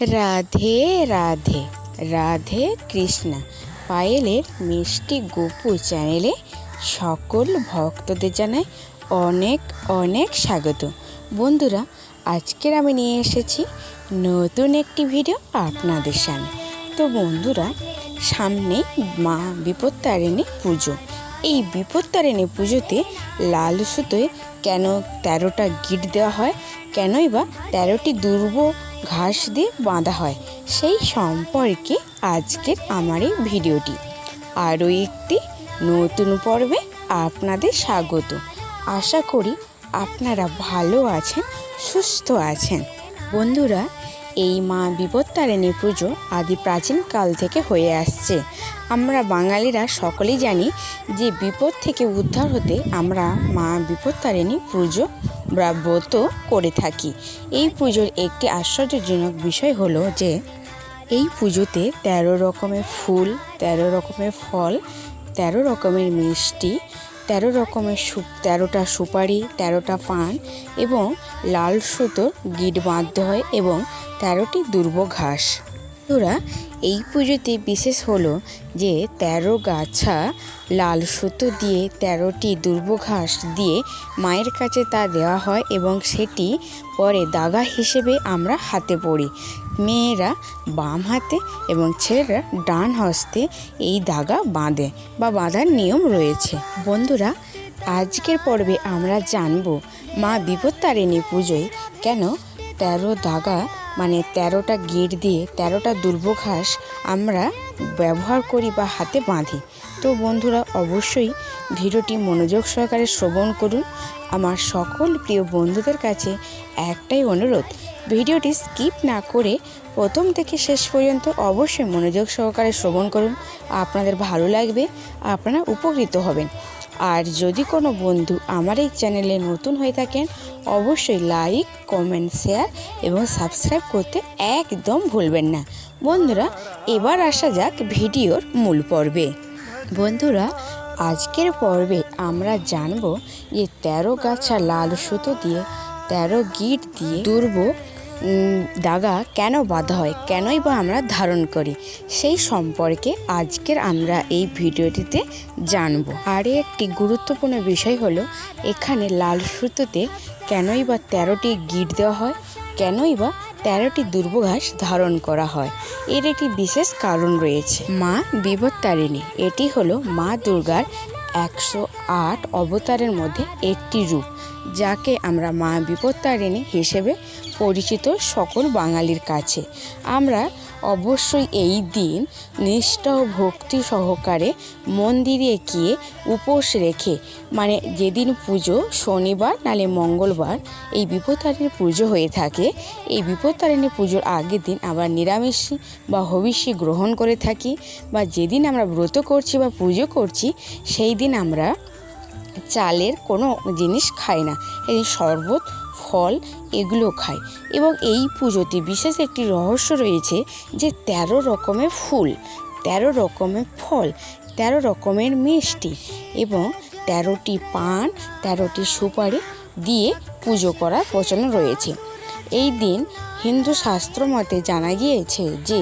রাধে রাধে রাধে কৃষ্ণা। পায়েলের মিষ্টি গোপু চ্যানেলে সকল ভক্তদের জানাই অনেক অনেক স্বাগত। বন্ধুরা, আজকের আমি নিয়ে এসেছি নতুন একটি ভিডিও আপনাদের সামনে। তো বন্ধুরা, সামনে মা বিপত্তারিণী পুজো। এই বিপত্তারিণী পুজোতে লাল সুতোয় কেন তেরোটা গিট দেওয়া হয়? কেনই বা তেরোটি দুর্ব ঘাস দিয়ে বাঁধা হয়। সেই সম্পর্কে আজকের আমার এই ভিডিওটি। আরও একটি নতুন পর্বে আপনাদের স্বাগত। আশা করি আপনারা ভালো আছেন, সুস্থ আছেন। বন্ধুরা, এই মা বিপত্তারিণী পুজো আদি প্রাচীনকাল থেকে হয়ে আসছে। আমরা বাঙালিরা সকলেই জানি যে বিপদ থেকে উদ্ধার হতে আমরা মা বিপত্তারিণী পুজো বা ব্রত করে থাকি। এই পুজোর একটি আশ্চর্যজনক বিষয় হলো যে, এই পুজোতে তেরো রকমের ফুল, তেরো রকমের ফল, তেরো রকমের মিষ্টি, তেরো রকমের সু তেরোটা সুপারি, তেরোটা পান এবং লাল সুতোর গিট বাঁধতে হয় এবং তেরোটি দুর্ব ঘাস বন্ধুরা, এই পুজোতে বিশেষ হলো যে তেরো গাছা লাল সুতো দিয়ে তেরোটি দুর্ব ঘাস দিয়ে মায়ের কাছে তা দেওয়া হয় এবং সেটি পরে দাগা হিসেবে আমরা হাতে পড়ি। মেয়েরা বাম হাতে এবং ছেলেরা ডান হস্তে এই দাগা বাঁধে বা বাঁধার নিয়ম রয়েছে। বন্ধুরা, আজকের পর্বে আমরা জানব মা বিপত্তারিণী পুজোয় কেন তেরো দাগা মানে তেরোটা গিট দিয়ে তেরোটা দুর্বঘাস আমরা ব্যবহার করি বা হাতে বাঁধি। তো বন্ধুরা, অবশ্যই ভিডিওটি মনোযোগ সহকারে শ্রবণ করুন। আমার সকল প্রিয় বন্ধুদের কাছে একটাই অনুরোধ, ভিডিওটি স্কিপ না করে প্রথম থেকে শেষ পর্যন্ত অবশ্যই মনোযোগ সহকারে শ্রবণ করুন। আপনাদের ভালো লাগবে, আপনারা উপকৃত হবেন। আর যদি কোনো বন্ধু আমার এই চ্যানেলে নতুন হয়ে থাকেন, অবশ্যই লাইক কমেন্ট শেয়ার এবং সাবস্ক্রাইব করতে একদম ভুলবেন না। বন্ধুরা, এবার আসা যাক ভিডিওর মূল পর্বে। বন্ধুরা, আজকের পর্বে আমরা জানব যে তেরো গাছা লাল সুতো দিয়ে, তেরো গিট দিয়ে দুর্ব দাগা, কেন বাঁধা হয়? কেনই বা আমরা ধারণ করি? সেই সম্পর্কে আজকের আমরা এই ভিডিওটিতে জানব। আর একটি গুরুত্বপূর্ণ বিষয় হলো, এখানে লাল সুতোতে কেনই বা তেরোটি গিট দেওয়া হয়? কেনই বা তেরোটি দুর্বঘাস ধারণ করা হয়? এর একটি বিশেষ কারণ রয়েছে। মা বিপত্তারিণী এটি হলো মা দুর্গার একশো আট অবতারের মধ্যে একটি রূপ, যাকে আমরা মা বিপত্তারিণী হিসেবে পরিচিত সকল বাঙালির কাছে। আমরা অবশ্যই এই দিন নিষ্ঠা ও ভক্তি সহকারে মন্দিরে গিয়ে উপোস রেখে মানে যেদিন পুজো, শনিবার নালে মঙ্গলবার, এই বিপত্তারিণী পুজো হয়ে থাকে। এই বিপত্তারিণী পুজোর আগের দিন আমরা নিরামিষ বা হবিষ্যি গ্রহণ করে থাকি বা যেদিন আমরা ব্রত করছি বা পুজো করছি, সেই দিন আমরা চালের কোনো জিনিস খায় না। এই শরবত, ফল এগুলো খায় এবং এই পুজোতে বিশেষ একটি রহস্য রয়েছে যে তেরো রকমের ফুল, তেরো রকমের ফল, তেরো রকমের মিষ্টি এবং তেরোটি পান, তেরোটি সুপারি দিয়ে পুজো করার প্রচলন রয়েছে। এই দিন হিন্দু শাস্ত্র মতে জানা গিয়েছে যে,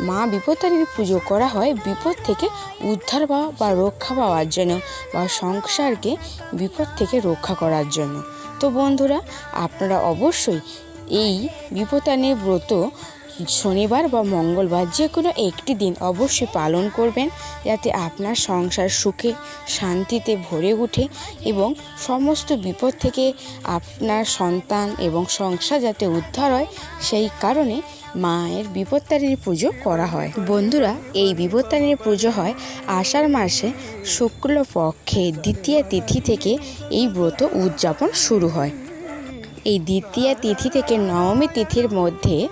মা বিপত্তারিণীর পুজো করা হয় বিপদ থেকে উদ্ধার পাওয়া বা রক্ষা পাওয়ার জন্য বা সংসারকে বিপদ থেকে রক্ষা করার জন্য। তো বন্ধুরা, আপনারা অবশ্যই এই বিপত্তারিণীর ব্রত শনিবার বা মঙ্গলবার যে কোনো একটি দিন অবশ্যই পালন করবেন যাতে আপনার সংসার সুখে, শান্তিতে ভরে ওঠে এবং সমস্ত বিপদ থেকে আপনার সন্তান এবং সংসার যাতে উদ্ধার হয়, সেই কারণে মায়ের বিপত্তারিণী পুজো করা হয়। বন্ধুরা, এই বিপত্তারিণী পুজো হয় আষাঢ় মাসে শুক্লপক্ষে দ্বিতীয় তিথি থেকে এই ব্রত উদযাপন শুরু হয়। এই দ্বিতীয় তিথি থেকে নবমী তিথির মধ্যে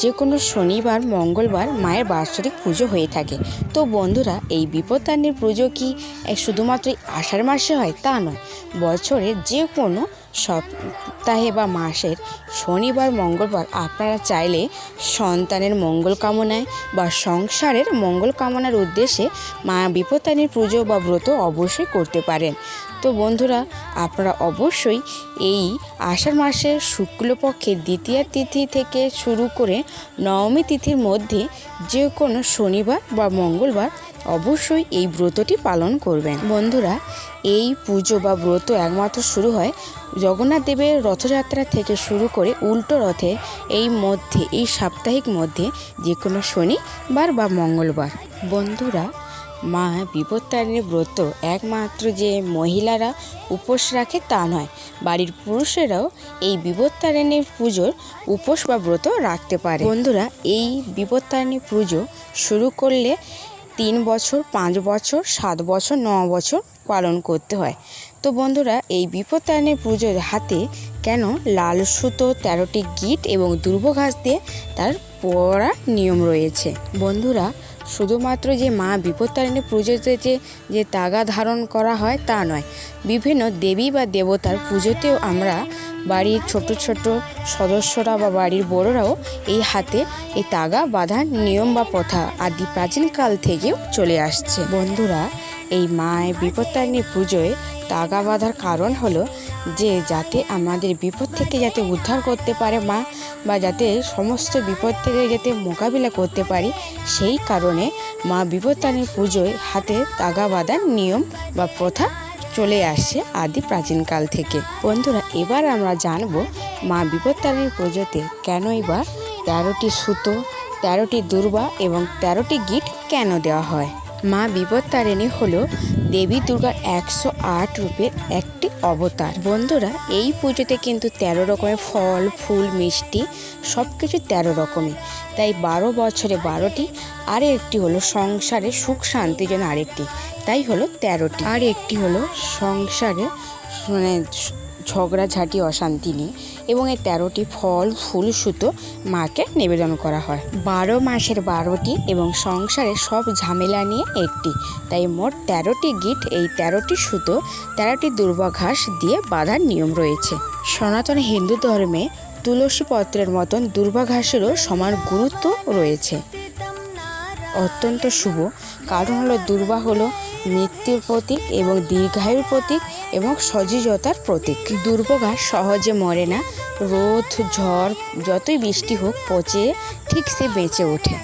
যে কোনো শনিবার, মঙ্গলবার মায়ের বাৎসরিক পুজো হয়ে থাকে। তো বন্ধুরা, এই বিপত্তারিণীর পুজো কি শুধুমাত্র আষাঢ় মাসে হয়? তা নয়। বছরের যে কোনো সপ্তাহে বা মাসের শনিবার, মঙ্গলবার আপনারা চাইলে সন্তানের মঙ্গল কামনায় বা সংসারের মঙ্গল কামনার উদ্দেশ্যে মা বিপত্তারিণীর পুজো বা ব্রত অবশ্যই করতে পারেন। তো বন্ধুরা, আপনারা অবশ্যই এই আষাঢ় মাসের শুক্লপক্ষের দ্বিতীয় তিথি থেকে শুরু করে নবমী তিথির মধ্যে যে কোনো শনিবার বা মঙ্গলবার অবশ্যই এই ব্রতটি পালন করবেন। বন্ধুরা, এই পুজো বা ব্রত একমাত্র শুরু হয় জগন্নাথ দেবের রথযাত্রা থেকে শুরু করে উল্টো রথে এই মধ্যে, এই সাপ্তাহিক মধ্যে যে কোনো শনিবার বা মঙ্গলবার। বন্ধুরা মা বিপত্তারিণী ব্রত একমাত্র যে মহিলারা উপোস রাখে তা নয়, বাড়ির পুরুষেরাও এই বিপত্তারিণীর পুজোর উপোস বা ব্রত রাখতে পারে। বন্ধুরা, এই বিপত্তারিণী পুজো শুরু করলে তিন বছর, পাঁচ বছর, সাত বছর, ন বছর পালন করতে হয়। তো বন্ধুরা, এই বিপত্তারিণী পুজোর হাতে কেন লাল সুতো, তেরোটি গিট এবং দুর্ব ঘাস দিয়ে তার পড়ার নিয়ম রয়েছে? বন্ধুরা শুধুমাত্র যে মা বিপত্তারিণী পুজোতে যে যে তাগা ধারণ করা হয় তা নয়। বিভিন্ন দেবী বা দেবতার পুজোতেও আমরা বাড়ির ছোট ছোট সদস্যরা বা বাড়ির বড়রাও এই হাতে এই তাগা বাঁধার নিয়ম বা প্রথা আদি প্রাচীনকাল থেকেও চলে আসছে। বন্ধুরা, এই মায়ের বিপত্তারিণী পুজোয় তাগা বাঁধার কারণ হলো যে, যাতে আমাদের বিপদ থেকে যাতে উদ্ধার করতে পারে মা বা যাতে সমস্ত বিপদ থেকে যাতে মোকাবিলা করতে পারি, সেই কারণে মা বিপত্তারিণী পুজোয় হাতে তাগা বাঁধার নিয়ম বা প্রথা চলে আসছে আদি প্রাচীনকাল থেকে। বন্ধুরা, এবার আমরা জানব মা বিপত্তারিণী পুজোতে কেনই বা তেরোটি সুতো, তেরোটি দুর্বা এবং তেরোটি গিট কেন দেওয়া হয়? মা বিপত্তারিণী হলো দেবী দুর্গার একশো আট রূপের একটি অবতার। বন্ধুরা, এই পুজোতে কিন্তু তেরো রকমের ফল, ফুল, মিষ্টি সব কিছু তেরো রকমের। তাই বারো বছরে বারোটি আর একটি হলো সংসারে সুখ শান্তির জন্য আরেকটি। তাই হলো তেরোটি। আর একটি হলো সংসারে মানে ঝগড়াঝাটি, অশান্তি নেই এবং এই তেরোটি ফল, ফুল, সুতো মাকে নিবেদন করা হয়। বারো মাসের বারোটি এবং সংসারে সব ঝামেলা নিয়ে একটি। তাই মোট তেরোটি গিট, এই তেরোটি সুতো, তেরোটি দুর্বা ঘাস দিয়ে বাঁধার নিয়ম রয়েছে। সনাতন হিন্দু ধর্মে তুলসী পত্রের মতন দুর্বাঘাসেরও সমান গুরুত্ব রয়েছে। অত্যন্ত শুভ। কারণ হলো দুর্বা হলো মৃত্যুর প্রতীক এবং দীর্ঘায়ুর প্রতীক এবং সজীজতার প্রতীক। দুর্ভোগা সহজে মরে না। রোদ, ঝড় যতই বৃষ্টি হোক পচে ঠিক সে বেঁচে ওঠে।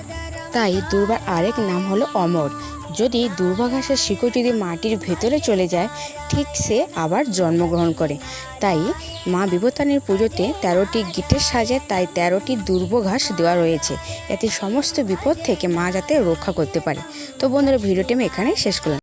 তাই দুর্বার আরেক নাম হলো অমর। যদি দুর্বা ঘাসের শিকড় যদি মাটির ভেতরে চলে যায়, ঠিক সে আবার জন্মগ্রহণ করে। তাই মা বিপত্তানির পুজোতে তেরোটি গিটের সাজে তাই তেরোটি দুর্ব দেওয়া রয়েছে। এতে সমস্ত বিপদ থেকে মা যাতে রক্ষা করতে পারে। তো বন্ধুরা, ভিডিওটি আমি এখানেই শেষ করলাম।